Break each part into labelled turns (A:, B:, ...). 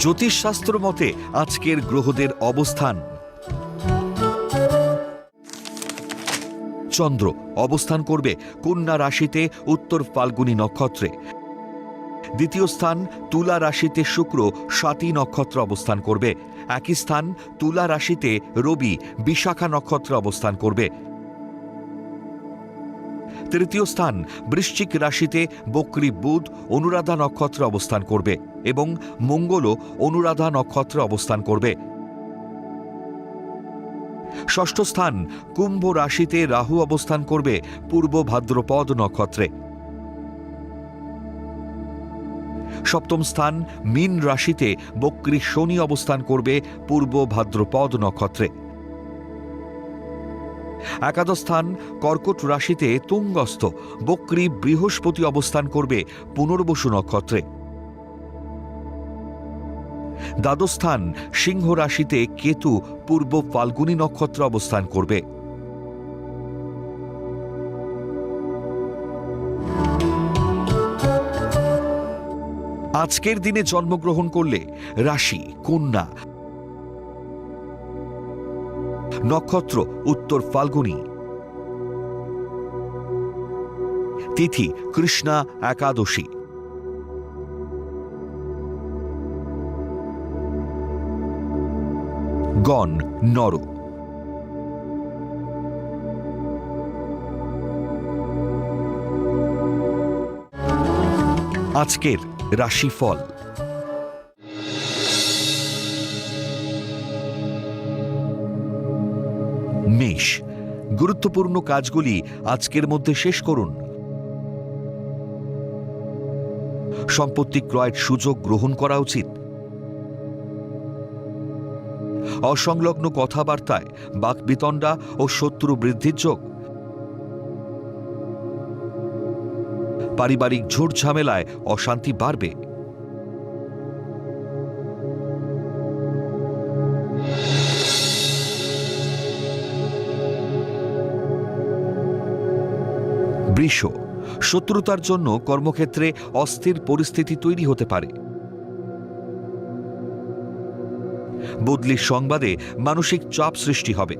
A: জ্যোতিষশাস্ত্র মতে আজকের গ্রহদের অবস্থান। চন্দ্র অবস্থান করবে কন্যা রাশিতে উত্তর ফাল্গুনী নক্ষত্রে। দ্বিতীয় স্থান তুলা রাশিতে শুক্র সাতী নক্ষত্র অবস্থান করবে। একই স্থান তুলা রাশিতে রবি, বিশাখা নক্ষত্র অবস্থান করবে। তৃতীয় স্থান বৃশ্চিক রাশিতে বক্রী বুধ অনুরাধা নক্ষত্রে অবস্থান করবে এবং মঙ্গলও অনুরাধা নক্ষত্রে অবস্থান করবে। ষষ্ঠ স্থান কুম্ভ রাশিতে রাহু অবস্থান করবে পূর্ব ভাদ্রপদ নক্ষত্রে। সপ্তম স্থান মীন রাশিতে বক্রী শনি অবস্থান করবে পূর্ব ভাদ্রপদ নক্ষত্রে। একাদশ স্থান কর্কট রাশিতে তুঙ্গস্থ। বক্রী বৃহস্পতি অবস্থান করবে পুনর্বসু নক্ষত্রে। দ্বাদশ স্থান সিংহ রাশিতে কেতু পূর্ব ফাল্গুনী নক্ষত্র অবস্থান করবে। আজকের দিনে জন্মগ্রহণ করলে রাশি, কন্যা নক্ষত্র উত্তর ফাল্গুনী। তিথি কৃষ্ণা একাদশী। গণ নর। আজকের রাশিফল। মেষ গুরুত্বপূর্ণ কাজগুলি আজকের মধ্যে শেষ করুন। সম্পত্তি ক্রয়ের সুযোগ গ্রহণ করা উচিত। অসংলগ্ন কথাবার্তায় বাকবিতণ্ডা ও শত্রু বৃদ্ধির যোগ। পারিবারিক ঝুট ঝামেলায় অশান্তি বাড়বে। বৃষ। শত্রুতার জন্য কর্মক্ষেত্রে অস্থির পরিস্থিতি তৈরি হতে পারে। বদলির সংবাদে মানসিক চাপ সৃষ্টি হবে।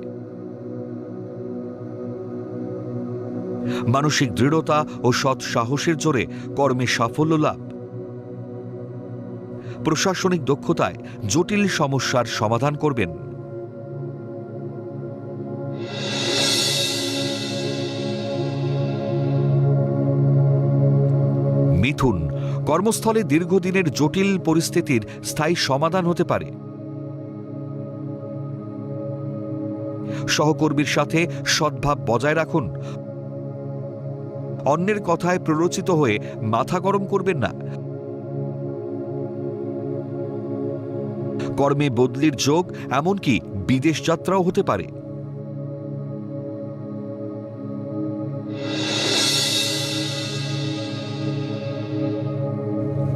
A: মানসিক দৃঢ়তা ও সৎ সাহসের জোরে কর্মে সাফল্য লাভ। প্রশাসনিক দক্ষতায় জটিল সমস্যার সমাধান করবেন। মিথুন। কর্মস্থলে দীর্ঘদিনের জটিল পরিস্থিতির স্থায়ী সমাধান হতে পারে। সহকর্মীর সাথে সদ্ভাব বজায় রাখুন। অন্যের কথায় প্ররোচিত হয়ে মাথা গরম করবেন না। কর্মে বদলির যোগ, এমনকি বিদেশ যাত্রাও হতে পারে।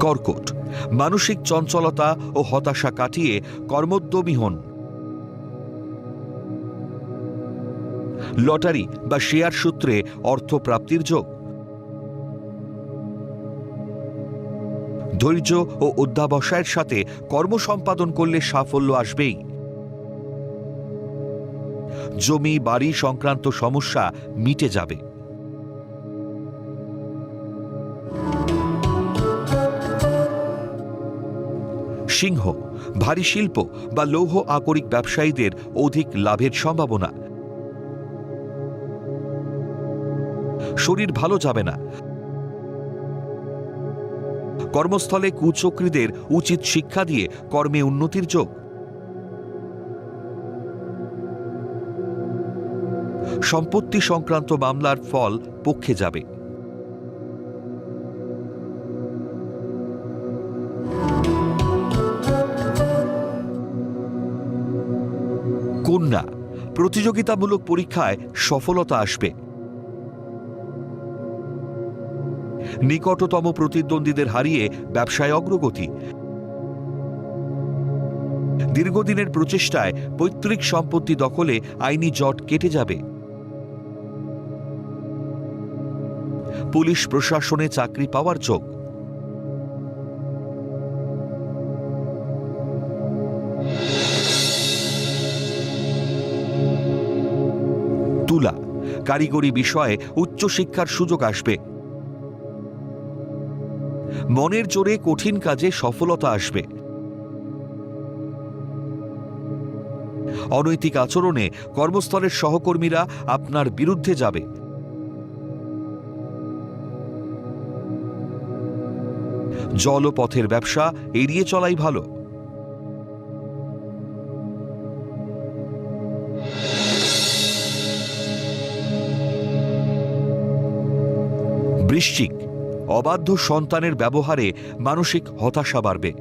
A: কর্কট, মানসিক চঞ্চলতা ও হতাশা কাটিয়ে কর্মোদ্যমী হন। লটারি বা শেয়ার সূত্রে অর্থ প্রাপ্তির যোগ। ধৈর্য ও অধ্যাবসায়ের সাথে কর্ম সম্পাদন করলে সাফল্য আসবেই। জমি, বাড়ি সংক্রান্ত সমস্যা মিটে যাবে। সিংহ, ভারী শিল্প বা লৌহ আকরিক ব্যবসায়ীদের অধিক লাভের সম্ভাবনা। শরীর ভালো যাবে না। কর্মস্থলে কুচক্রীদের উচিত শিক্ষা দিয়ে কর্মে উন্নতির যোগ। সম্পত্তি সংক্রান্ত মামলার ফল পক্ষে যাবে। প্রতিযোগিতামূলক পরীক্ষায় সফলতা আসবে। নিকটতম প্রতিদ্বন্দ্বীদের হারিয়ে ব্যবসায় অগ্রগতি। দীর্ঘদিনের প্রচেষ্টায় পৈতৃক সম্পত্তি দখলে আইনি জট কেটে যাবে। পুলিশ প্রশাসনে চাকরি পাওয়ার যোগ। কারিগরি বিষয়ে উচ্চশিক্ষার সুযোগ আসবে। মনের জোরে কঠিন কাজে সফলতা আসবে। অনৈতিক আচরণে কর্মস্থলের সহকর্মীরা আপনার বিরুদ্ধে যাবে। জলপথের ব্যবসা এড়িয়ে চলাই ভালো। বৃশ্চিক অবাধ্য সন্তানের ব্যবহারে মানসিক হতাশা বাড়বে।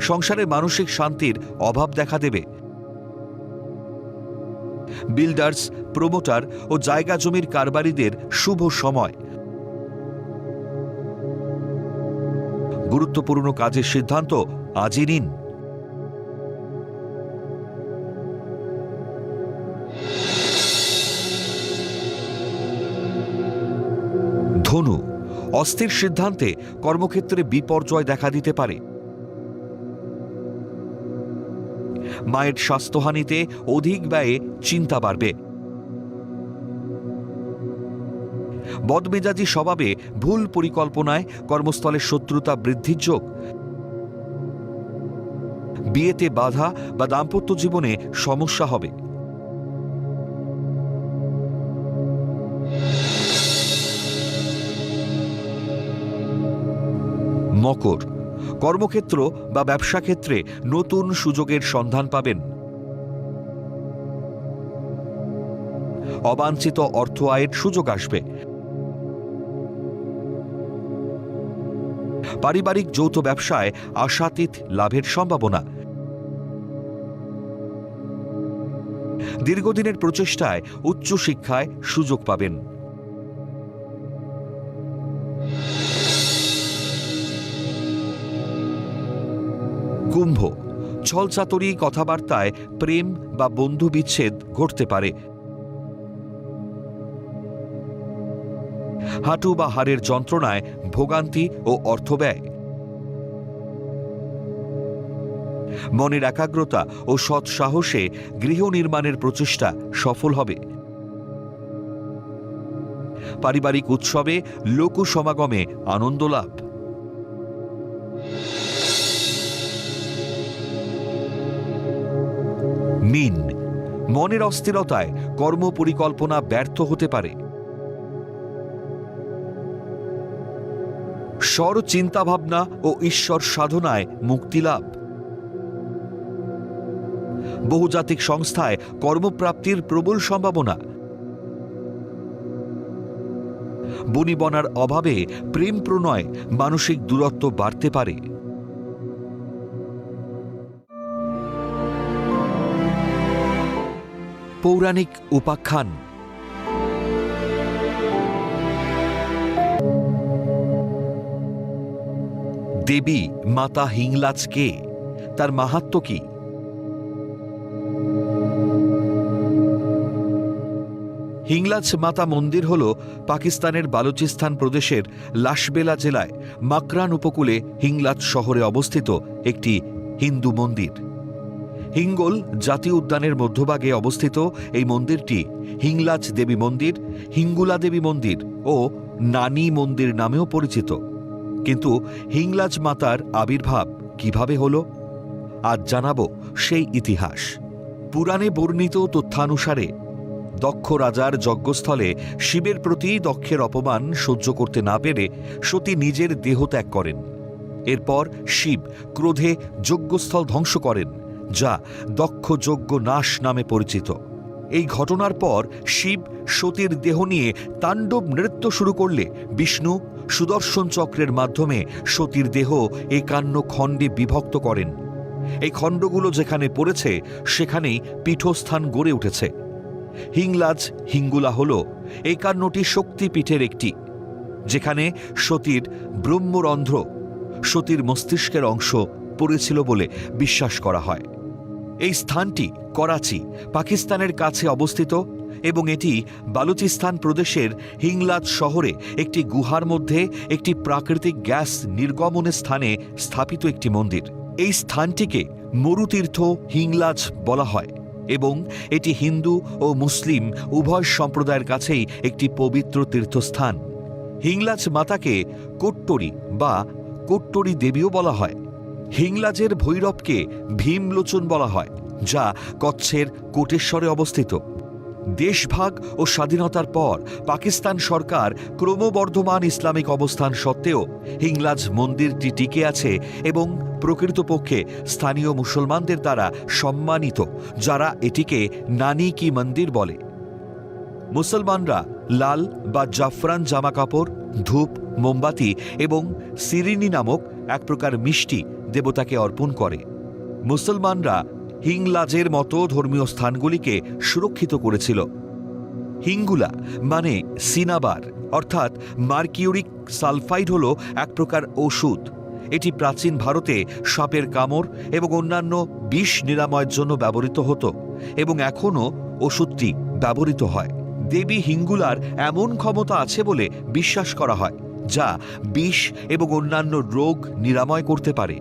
A: সংসারে মানসিক শান্তির অভাব দেখা দেবে। বিল্ডার্স, প্রমোটার ও জায়গা জমির কারবারিদের শুভ সময়। গুরুত্বপূর্ণ কাজের সিদ্ধান্ত আজই নিন। ধনু অস্থির সিদ্ধান্তে কর্মক্ষেত্রে বিপর্যয় দেখা দিতে পারে। মায়ের স্বাস্থ্যহানিতে অধিক ব্যয়ে চিন্তা বাড়বে। বদমেজাজি স্বভাবে ভুল পরিকল্পনায় কর্মস্থলে শত্রুতা বৃদ্ধির যোগ। বিয়েতে বাধা বা দাম্পত্য জীবনে সমস্যা হবে। মকর। কর্মক্ষেত্র বা ব্যবসা ক্ষেত্রে নতুন সুযোগের সন্ধান পাবেন। অবাঞ্ছিত অর্থ আয়ের সুযোগ আসবে। পারিবারিক যৌথ ব্যবসায় আশাতীত লাভের সম্ভাবনা। দীর্ঘদিনের প্রচেষ্টায় উচ্চশিক্ষায় সুযোগ পাবেন। কুম্ভ। ছলচাতরি কথাবার্তায় প্রেম বা বন্ধু বিচ্ছেদ ঘটতে পারে। হাঁটু বা হাড়ের যন্ত্রণায় ভোগান্তি ও অর্থব্যয় মনের একাগ্রতা ও সৎ সাহসে গৃহ নির্মাণের প্রচেষ্টা সফল হবে। পারিবারিক উৎসবে লোক সমাগমে আনন্দ লাভ। মিন। মনের অস্থিরতায় কর্ম পরিকল্পনা ব্যর্থ হতে পারে। স্বর চিন্তাভাবনা ও ঈশ্বর সাধনায় মুক্তিলাভ বহুজাতিক সংস্থায় কর্মপ্রাপ্তির প্রবল সম্ভাবনা। বনিবনার অভাবে প্রেম প্রণয় মানসিক দূরত্ব বাড়তে পারে। পৌরাণিক উপাখ্যান। দেবী মাতা হিংলাজ কে? তার মাহাত্ম কি? হিংলাজ মাতা মন্দির হল পাকিস্তানের বালুচিস্তান প্রদেশের লাশবেলা জেলায় মাকরান উপকূলে হিংলাজ শহরে অবস্থিত একটি হিন্দু মন্দির। হিঙ্গল জাতীয় উদ্যানের মধ্যভাগে অবস্থিত এই মন্দিরটি হিংলাজ দেবী মন্দির, হিঙ্গুলা দেবী মন্দির ও নানি মন্দির নামেও পরিচিত। কিন্তু হিংলাজ মাতার আবির্ভাব কীভাবে হল? আজ জানাব সেই ইতিহাস। পুরাণে বর্ণিত তথ্যানুসারে দক্ষ রাজার যজ্ঞস্থলে শিবের প্রতি দক্ষের অপমান সহ্য করতে না পেরে সতী নিজের দেহ ত্যাগ করেন। এরপর শিব ক্রোধে যজ্ঞস্থল ধ্বংস করেন। যা দক্ষ যজ্ঞ নাশ নামে পরিচিত। এই ঘটনার পর শিব সতীর দেহ নিয়ে তাণ্ডব নৃত্য শুরু করলে বিষ্ণু সুদর্শন চক্রের মাধ্যমে সতীর দেহ একান্ন খণ্ডে বিভক্ত করেন। এই খণ্ডগুলো যেখানে পড়েছে, সেখানেই পীঠস্থান গড়ে উঠেছে। হিংলাজ হিঙ্গুলা হল এই একান্নটি শক্তিপীঠের একটি, যেখানে সতীর ব্রহ্মরন্ধ্র সতীর মস্তিষ্কের অংশ পড়েছিল বলে বিশ্বাস করা হয়। এই স্থানটি করাচি, পাকিস্তানের কাছে অবস্থিত এবং এটি বালুচিস্তান প্রদেশের হিংলাজ শহরে একটি গুহার মধ্যে একটি প্রাকৃতিক গ্যাস নির্গমনের স্থানে স্থাপিত একটি মন্দির। এই স্থানটিকে মরুতীর্থ হিংলাজ বলা হয় এবং এটি হিন্দু ও মুসলিম উভয় সম্প্রদায়ের কাছেই একটি পবিত্র তীর্থস্থান। হিংলাজ মাতাকে কোট্টরি বা কোট্টরি দেবীও বলা হয়। হিংলাজের ভৈরবকে ভীমলোচন বলা হয়, যা কচ্ছের কোটেশ্বরে অবস্থিত। দেশভাগ ও স্বাধীনতার পর পাকিস্তান সরকার ক্রমবর্ধমান ইসলামিক অবস্থান সত্ত্বেও হিংলাজ মন্দিরটি টিকে আছে এবং প্রকৃতপক্ষে স্থানীয় মুসলমানদের দ্বারা সম্মানিত, যারা এটিকে নানি কি মন্দির বলে। মুসলমানরা লাল বা জাফরান জামাকাপড়, ধূপ, মোমবাতি এবং সিরিনি নামক এক প্রকার মিষ্টি দেবতাকে অর্পণ করে। মুসলমানরা হিংলাজের মতো ধর্মীয় স্থানগুলিকে সুরক্ষিত করেছিল। হিঙ্গুলা মানে সিনাবার, অর্থাৎ মার্কিউরিক সালফাইড হল এক প্রকার ওষুধ। এটি প্রাচীন ভারতে সাপের কামড় এবং অন্যান্য বিষ নিরাময়ের জন্য ব্যবহৃত হতো এবং এখনও ওষুধটি ব্যবহৃত হয়। দেবী হিঙ্গুলার এমন ক্ষমতা আছে বলে বিশ্বাস করা হয়, যা বিষ এবং অন্যান্য রোগ নিরাময় করতে পারে।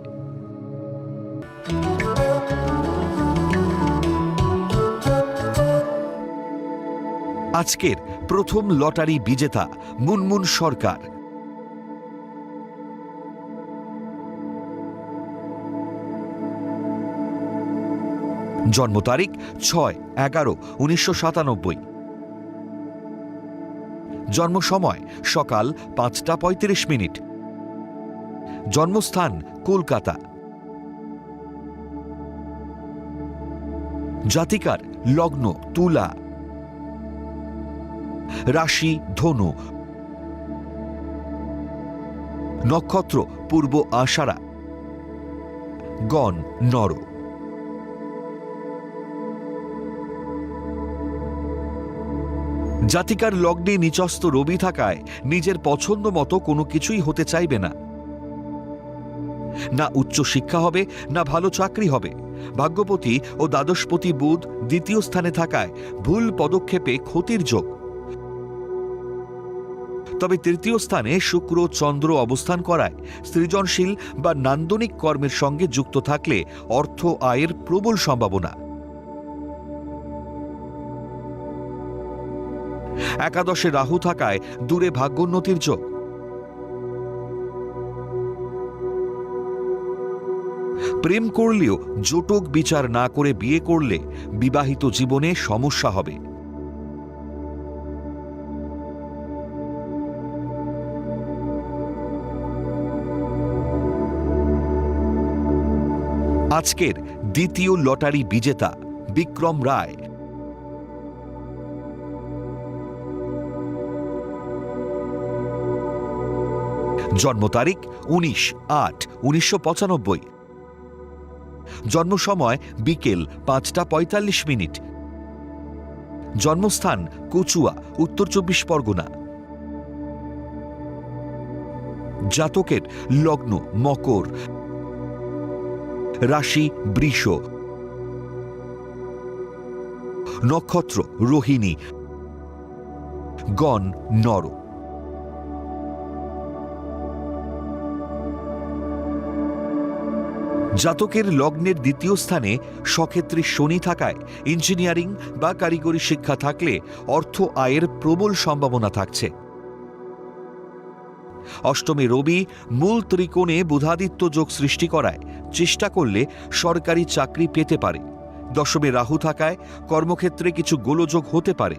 A: আজকের প্রথম লটারি বিজেতা মুনমুন সরকার। জন্ম তারিখ ছয় এগারো উনিশশো সাতানব্বই। জন্ম সময় সকাল পাঁচটা পঁয়ত্রিশ মিনিট। জন্মস্থান কলকাতা। জাতিকার লগ্ন, তুলা, রাশি, ধনু, নক্ষত্র, পূর্ব আষাঢ়া, গণ, নর। জাতিকার লগ্নে নিচস্ত রবি থাকায় নিজের পছন্দ মতো কোনো কিছুই হতে চাইবে না। না উচ্চ শিক্ষা হবে, না ভালো চাকরি হবে। ভাগ্যপতি ও দ্বাদশপতি বুধ দ্বিতীয় স্থানে থাকায় ভুল পদক্ষেপে ক্ষতির যোগ। তবে তৃতীয় স্থানে শুক্র, চন্দ্র অবস্থান করায় সৃজনশীল বা নান্দনিক কর্মের সঙ্গে যুক্ত থাকলে অর্থ আয়ের প্রবল সম্ভাবনা। একাদশে রাহু থাকায় দূরে ভাগ্যোন্নতির যোগ। প্রেম করলেও জোটক বিচার না করে বিয়ে করলে বিবাহিত জীবনে সমস্যা হবে। আজকের দ্বিতীয় লটারি বিজেতা বিক্রম রায়। জন্ম তারিখ উনিশ আট, উনিশশো পঁচানব্বই। জন্ম সময় বিকেল পাঁচটা পঁয়তাল্লিশ মিনিট। জন্মস্থান কচুয়া, উত্তর চব্বিশ পরগনা। জাতকের লগ্ন মকর। রাশি বৃষ। নক্ষত্র রোহিণী। গণ নর। জাতকের লগ্নের দ্বিতীয় স্থানে সক্ষেত্রে শনি থাকায় ইঞ্জিনিয়ারিং বা কারিগরি শিক্ষা থাকলে অর্থ আয়ের প্রবল সম্ভাবনা থাকছে। অষ্টমে রবি মূল ত্রিকোণে বুধাদিত্য যোগ সৃষ্টি করায় চেষ্টা করলে সরকারি চাকরি পেতে পারে। দশমে রাহু থাকায় কর্মক্ষেত্রে কিছু গোলযোগ হতে পারে।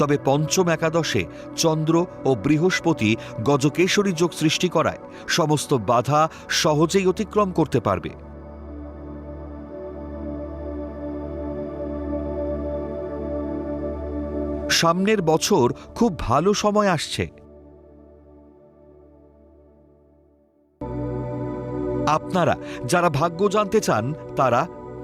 A: তবে পঞ্চম একাদশে চন্দ্র ও বৃহস্পতি গজকেশরী যোগ সৃষ্টি করায় সমস্ত বাধা সহজেই অতিক্রম করতে পারবে। সামনের বছর খুব ভালো সময় আসছে। আপনারা যারা ভাগ্য জানতে চান, তারা